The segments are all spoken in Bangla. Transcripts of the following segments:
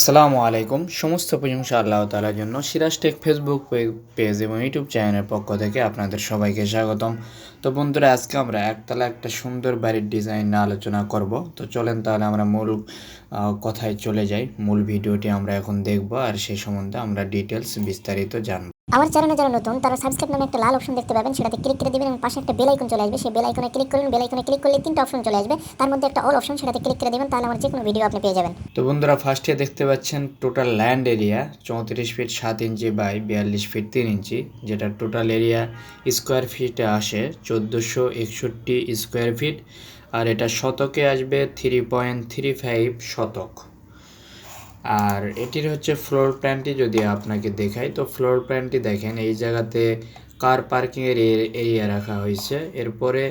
আসসালামু আলাইকুম। সমস্ত প্রশংসা আল্লাহ তালার জন্য। সিরাজ টেক ফেসবুক পেজ এবং ইউটিউব চ্যানেলের পক্ষ থেকে আপনাদের সবাইকে স্বাগতম। তো বন্ধুরা, আজকে আমরা একতলা একটা সুন্দর বাড়ির ডিজাইন নিয়ে আলোচনা করব। তো চলেন তাহলে আমরা মূল কথায় চলে যাই। মূল ভিডিওটি আমরা এখন দেখব আর সেই সম্বন্ধে আমরা ডিটেলস বিস্তারিত জানব। আমার চ্যানেলে যারা নতুন, তারা সাবস্ক্রাইব নামে একটা লাল অপশন দেখতে পাবেন, সেটাতে ক্লিক করে দিবেন এবং পাশে একটা বেল আইকন চলে আসবে। সেই বেল আইকনে ক্লিক করুন বেল আইকনে ক্লিক করলে তিনটা অপশন চলে আসবে। তার মধ্যে একটা অল অপশন সেটাতে ক্লিক করে দিবেন, তাহলে আমার যে কোনো ভিডিও আপনি পেয়ে যাবেন। তো বন্ধুরা ফার্স্টে দেখতে পাচ্ছেন টোটাল ল্যান্ড এরিয়া চৌত্রিশ ফিট সাত ইঞ্চি বাই বিয়াল্লিশ ফিট তিন ইঞ্চি যেটা টোটাল এরিয়া স্কোয়ার ফিটে আসে চোদ্দোশো একষট্টি স্কোয়ার ফিট আর এটা শতকে আসবে থ্রি পয়েন্ট থ্রি ফাইভ শতক। আর এটির হচ্ছে ফ্লোর প্ল্যানটি যদি আপনাকে দেখাই, তো ফ্লোর প্ল্যানটি দেখেন, এই জায়গাতে কার পার্কিংয়ের এরিয়া রাখা হয়েছে। এরপরে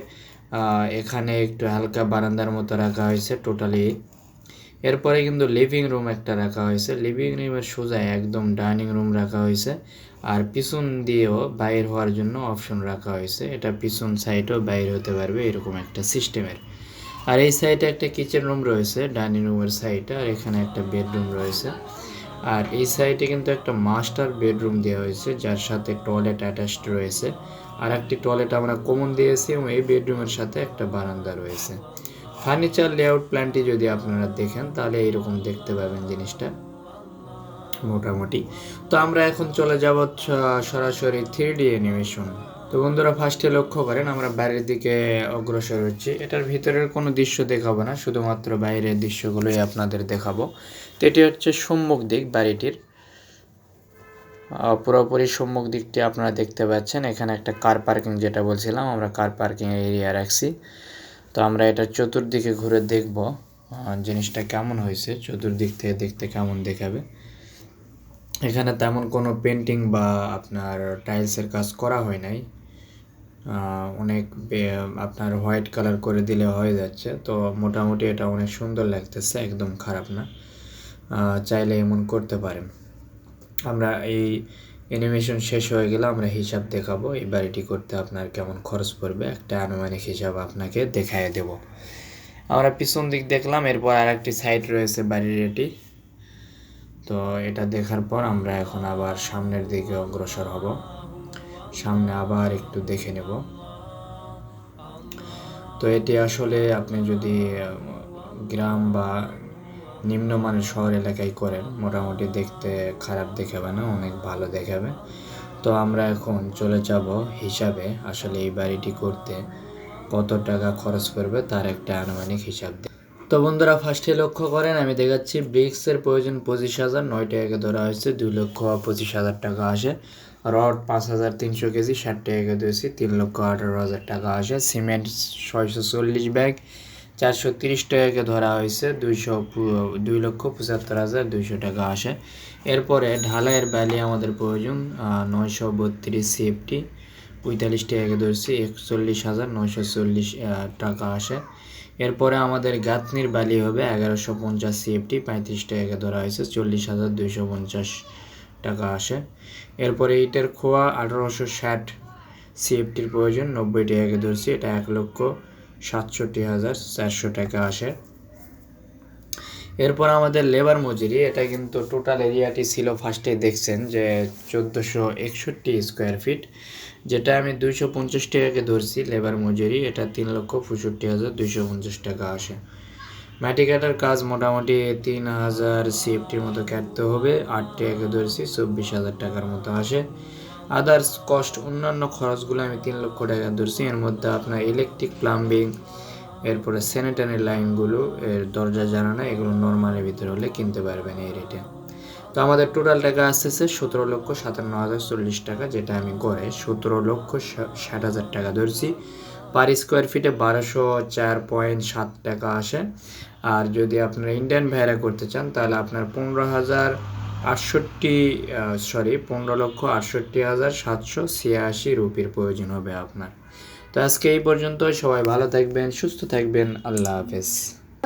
এখানে একটু হালকা বারান্দার মতো রাখা হয়েছে টোটালি এরপরে কিন্তু লিভিং রুম একটা রাখা হয়েছে। লিভিং রুমের সোজা একদম ডাইনিং রুম রাখা হয়েছে। আর পিছন দিয়েও বাইর হওয়ার জন্য অপশন রাখা হয়েছে। এটা পিছন সাইডেও বাইর হতে পারবে, এরকম একটা সিস্টেমের আর এই সাইডে একটা কিচেন রুম রয়েছে, ডাইনিং রুমের সাইডে, আর এখানে একটা বেডরুম রয়েছে। আর এই সাইডে কিন্তু একটা মাস্টার বেডরুম দেওয়া হয়েছে, যার সাথে টয়লেট অ্যাটাচড রয়েছে। আর একটি টয়লেট আমরা কমন দিয়েছি এবং এই বেডরুমের সাথে একটা বারান্দা রয়েছে। ফার্নিচার লেআউট প্ল্যানটি যদি আপনারা দেখেন, তাহলে এইরকম দেখতে পাবেন জিনিসটা মোটামুটি। তো আমরা এখন চলে যাব সরাসরি থ্রি ডি অ্যানিমেশন। তো বন্ধুরা ফার্স্টে লক্ষ্য করেন, আমরা বাইরের দিকে অগ্রসর হচ্ছি। এটার ভিতরের কোনো দৃশ্য দেখাবো না, শুধুমাত্র বাইরের দৃশ্যগুলোই আপনাদের দেখাবো। তো এটি হচ্ছে সম্মুখ দিক বাড়িটির। পুরোপুরি সম্মুখ দিকটি আপনারা দেখতে পাচ্ছেন। এখানে একটা কার পার্কিং যেটা বলছিলাম, আমরা কার পার্কিং এরিয়া রাখছি। তো আমরা এটা চতুর্দিকে ঘুরে দেখব জিনিসটা কেমন হয়েছে, চতুর্দিক থেকে দেখতে কেমন দেখাবে। এখানে তেমন কোনো পেন্টিং বা আপনার টাইলসের কাজ করা হয় নাই। অনেক আপনার হোয়াইট কালার করে দিলে হয়ে যাচ্ছে। তো মোটামুটি এটা অনেক সুন্দর লাগতেছে, একদম খারাপ না। চাইলে এমন করতে পারেন। আমরা এই অ্যানিমেশন শেষ হয়ে গেলে আমরা হিসাব দেখাবো, এই বাড়িটি করতে আপনার কেমন খরচ পড়বে, একটা আনুমানিক হিসাব আপনাকে দেখায় দেব। আমরা পিছন দিক দেখলাম, এরপর আর একটি সাইড রয়েছে বাড়ির এটি। তো এটা দেখার পর আমরা এখন আবার সামনের দিকে অগ্রসর হব। সামনে আবার একটু দেখে নেব। তো এটি আসলে আপনি যদি গ্রাম বা নিম্নমানের শহর এলাকায় করেন, মোটামুটি দেখতে খারাপ দেখাবে না, অনেক ভালো দেখাবে। তো আমরা এখন চলে যাব হিসাবে, আসলে এই বাড়িটি করতে কত টাকা খরচ করবে তার একটা আনুমানিক হিসাব দিই। তো বন্ধুরা, ফার্স্টে লক্ষ্য করেন, আমি দেখাচ্ছি ব্রিক্সের প্রয়োজন পঁচিশ হাজার, নয় টাকাকে ধরা হয়েছে, দুই লক্ষ পঁচিশ হাজার টাকা আসে। রড পাঁচ হাজার তিনশো কেজি, ষাট টাকাকে দিয়েছি, তিন লক্ষ আঠারো হাজার টাকা আসে। সিমেন্ট ছয়শো চল্লিশ ব্যাগ, চারশো তিরিশ টাকাকে ধরা হয়েছে, দুইশো দুই লক্ষ পঁচাত্তর হাজার দুইশো টাকা আসে। এরপরে ঢালাইয়ের ব্যালি আমাদের প্রয়োজন নয়শো বত্রিশ সিএফটি পঁয়তাল্লিশ টাকাকে ধরছি, একচল্লিশ হাজার নয়শো চল্লিশ টাকা আসে। এরপরে আমাদের গাঁথনির বালি হবে এগারোশো পঞ্চাশ সিএফটি পঁয়ত্রিশ টাকাকে ধরা হয়েছে, চল্লিশ হাজার দুইশো পঞ্চাশ টাকা আসে। এরপরে এইটার খোয়া আঠারোশো ষাট সিএফটির প্রয়োজন, নব্বই টাকাকে ধরছি, এটা এক লক্ষ সাতষট্টি হাজার চারশো টাকা আসে। এরপর আমাদের লেবার মজুরি, এটা কিন্তু টোটাল এরিয়াটি ছিল ফার্স্টে দেখছেন যে চোদ্দোশো একষট্টি স্কোয়ার ফিট যেটা আমি দুইশো পঞ্চাশ টাকাকে ধরছি লেবার মজুরি, এটা তিন লক্ষ পঁয়ষট্টি হাজার দুইশো পঞ্চাশ টাকা আসে। মাটি কাটার কাজ মোটামুটি তিন হাজার সিএফটির মতো কাটতে হবে। আট টাকাকে ধরছি, চব্বিশ হাজার টাকার মতো আসে। আদার্স কস্ট অন্যান্য খরচগুলো আমি তিন লক্ষ টাকা ধরছি। এর মধ্যে আপনার ইলেকট্রিক প্লাম্বিং এরপরে স্যানিটারি লাইনগুলো এর দরজা জানানো এগুলো নর্মালের ভিতরে হলে কিনতে পারবেন এই রেটে তো আমাদের টোটাল টাকা আসতেছে সতেরো লক্ষ সাতান্ন হাজার চল্লিশ টাকা, যেটা আমি গড়ে সতেরো লক্ষ ষাট হাজার টাকা ধরছি। পার স্কোয়ার ফিটে বারোশো চার পয়েন্ট সাত টাকা আসে। আর যদি আপনারা ইন্ডিয়ান ভেড়া করতে চান, তাহলে আপনার পনেরো হাজার আটষট্টি সরি পনেরো লক্ষ আটষট্টি হাজার সাতশো ছিয়াশি রুপির প্রয়োজন হবে আপনার। তো আজকে এই পর্যন্ত সবাই ভালো থাকবেন, সুস্থ থাকবেন। আল্লাহ হাফেজ।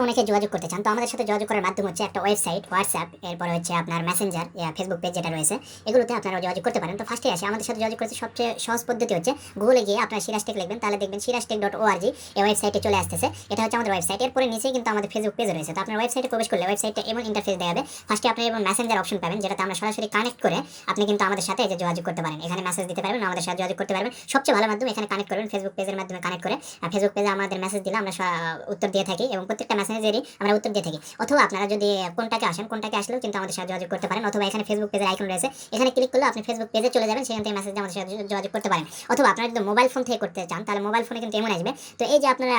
অনেকে যোগাযোগ করতে চান। তো আমাদের সাথে যোগাযোগ করার মাধ্যম হচ্ছে একটা ওয়েবসাইট, হোয়াটসঅ্যাপ, এরপরে হচ্ছে আপনার মেসেঞ্জার ফেসবুক পেজ যেটা রয়েছে, এগুলোতে আপনারা যোগাযোগ করতে পারেন। তো ফার্স্টে আসে, আমাদের সাথে যোগাযোগ করতে সবচেয়ে সহজ পদ্ধতি হচ্ছে গুগলে গিয়ে আপনার সিরাজটেক লিখবেন, তাহলে দেখবেন সিরাজটেক ডট ওআরজি এই ওয়েবসাইটে চলে আসতেছে। এটা হচ্ছে আমাদের ওয়েবসাইট এরপরে নিচেই কিন্তু আমাদের ফেসবুক পেজ রয়েছে। তো আপনার ওয়েবসাইটে প্রবেশ করলে ওয়েবসাইটে এমন ইন্টারফেস দেখাবে ফার্স্টে আপনি এবং মেসেঞ্জার অপশন পাবেন, যেটাতে আমরা সরাসরি কানেক্ট করে আপনি কিন্তু আমাদের সাথে যে যোগাযোগ করতে পারেন। এখানে মেসেজ দিতে পারবেন, আমাদের সাথে যোগাযোগ করতে পারবেন। সবচেয়ে ভালো মাধ্যম এখানে কানেক্ট করবেন ফেসবুক পেজের মাধ্যমে কানেক্ট করে। ফেসবুক পেজে আমাদের মেসেজ দিলে আমরা উত্তর দিয়ে থাকি এবং প্রত্যেকটা মেসেজেরই আমরা উত্তর দিয়ে থাকি। অথবা আপনারা যদি কোনটাকে আসেন, কোনটাকে আসলেও কিন্তু আমাদের সাথে যোগাযোগ করতে পারেন। অথবা এখানে ফেসবুক পেজের আইকন রয়েছে। এখানে ক্লিক করলে আপনি ফেসবুক পেজে চলে যাবেন, সেখান থেকে মেসেজ আমাদের সাথে যোগাযোগ করতে পারেন। অথবা আপনারা যদি মোবাইল ফোন থেকে করতে চান, তাহলে মোবাইল ফোনে কিন্তু এমন আসবে। তো এই যে আপনারা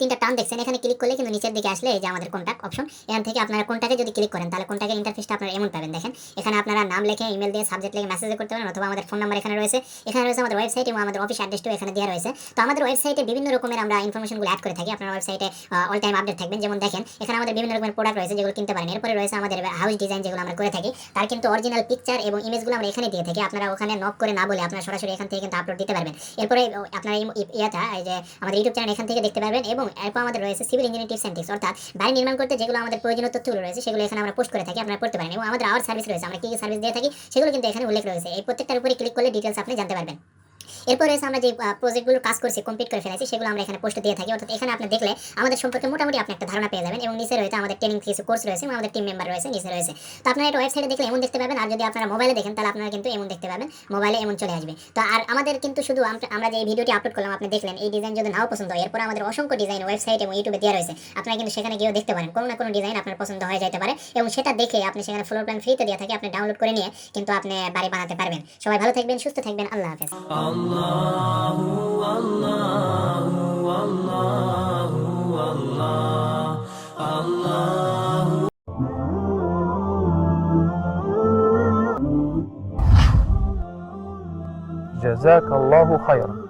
তিনটা টান দেখছেন, এখানে ক্লিক করলে কিন্তু নিচের দিকে আসলে এই যে আমাদের কন্ট্যাক্ট অপশন এখান থেকে আপনারা কোনটাকে যদি ক্লিক করেন, তাহলে কোনটাকে ইন্টারফেসটা আপনারা এমন পাবেন। দেখেন, এখানে আপনারা নাম লিখে ইমেল দিয়ে সাবজেক্ট লিখে মেসেজ করতে পারেন অথবা আমাদের ফোন নাম্বার এখানে রয়েছে। এখানে রয়েছে আমাদের ওয়েবসাইট এবং আমাদের অফিস অ্যাড্রেসটাও এখানে দেওয়া রয়েছে। তো আমাদের ওয়েবসাইটে বিভিন্ন রকমের আমরা ইনফরমেশনগুলো অ্যাড করে থাকি। আপনার ওয়েবসাইটে অল টাইম আপডেট থাকবেন। যেমন দেখেন, এখানে আমাদের বিভিন্ন রকমের প্রোডাক্ট রয়েছে, যেগুলো কিনতে পারেন। এরপরে রয়েছে আমাদের হাউস ডিজাইন যেগুলো আমরা করে থাকি, তার কিন্তু অরিজিনাল পিকচার এবং ইমেজগুলো আমরা এখানে দিয়ে থাকি। আপনারা ওখানে নক করে না বলে আপনারা সরাসরি এখান থেকে কিন্তু আপলোড দিতে পারবেন। এরপরে আপনার ইয়েটা যে আমাদের ইউটিউব চ্যানেল এখান থেকে দেখতে পারবেন এবং এরপর আমাদের রয়েছে civil engineering tips and tips অর্থাৎ বাড়ি নির্মাণ করতে যেগুলো আমাদের প্রয়োজনীয় তথ্যগুলো রয়েছে, সেগুলো এখানে আমরা পোস্ট করে থাকি, আপনারা পড়তে পারেন এবং আমাদের আওয়ার সার্ভিস রয়েছে, আমরা কি কি সার্ভিস দিয়ে থাকি, সেগুলো কিন্তু এখানে উল্লেখ রয়েছে। এই প্রত্যেকটার উপরে ক্লিক করলে ডিটেলস আপনি জানতে পারবেন। এরপর রয়েছে আমরা যে প্রজেক্টগুলো কাজ করছি কমপ্লিট করে ফেলেছি, সেগুলো আমরা এখানে পোস্ট দিয়ে থাকি। অর্থাৎ এখানে আপনি দেখলে আমাদের সম্পর্কে মোটামুটি আপনি একটা ধারণা পেয়ে যাবেন এবং নিচে রয়েছে আমাদের ট্রেনিং কিছু কোর্স রয়েছে আমাদের টিম মেম্বার রয়েছে, নিচে রয়েছে। তো আপনারা এটা ওয়েবসাইটে দেখলে এমন দেখতে পাবেন, আর যদি আপনারা মোবাইলে দেখেন, তাহলে আপনারা কিন্তু এমন দেখতে পাবেন মোবাইলে এমন চলে আসবে। তো আর আমাদের কিন্তু শুধু আমরা- যে ভিডিওটি আপলোড করলাম, আপনি দেখলেন, এই ডিজাইন যদি নাও পছন্দ হয়, এরপর আমাদের অসংখ্য ডিজাইন ওয়েবসাইট এবং ইউটিউবে দেওয়া রয়েছে। আপনারা কিন্তু সেখানে গিয়েও দেখতে পারেন, কোনো না কোনো ডিজাইন আপনার পছন্দ হয়ে যেতে পারে এবং সেটা দেখে আপনি সেখানে ফ্লোর প্ল্যান ফ্রিতে দিয়ে থাকে, আপনি ডাউনলোড করে নিয়ে কিন্তু আপনি বাড়ি বানাতে পারবেন। সবাই ভালো থাকবেন, সুস্থ থাকবেন, আল্লাহ হাফেজ। والله والله الله والله الله جزاك الله خيرا.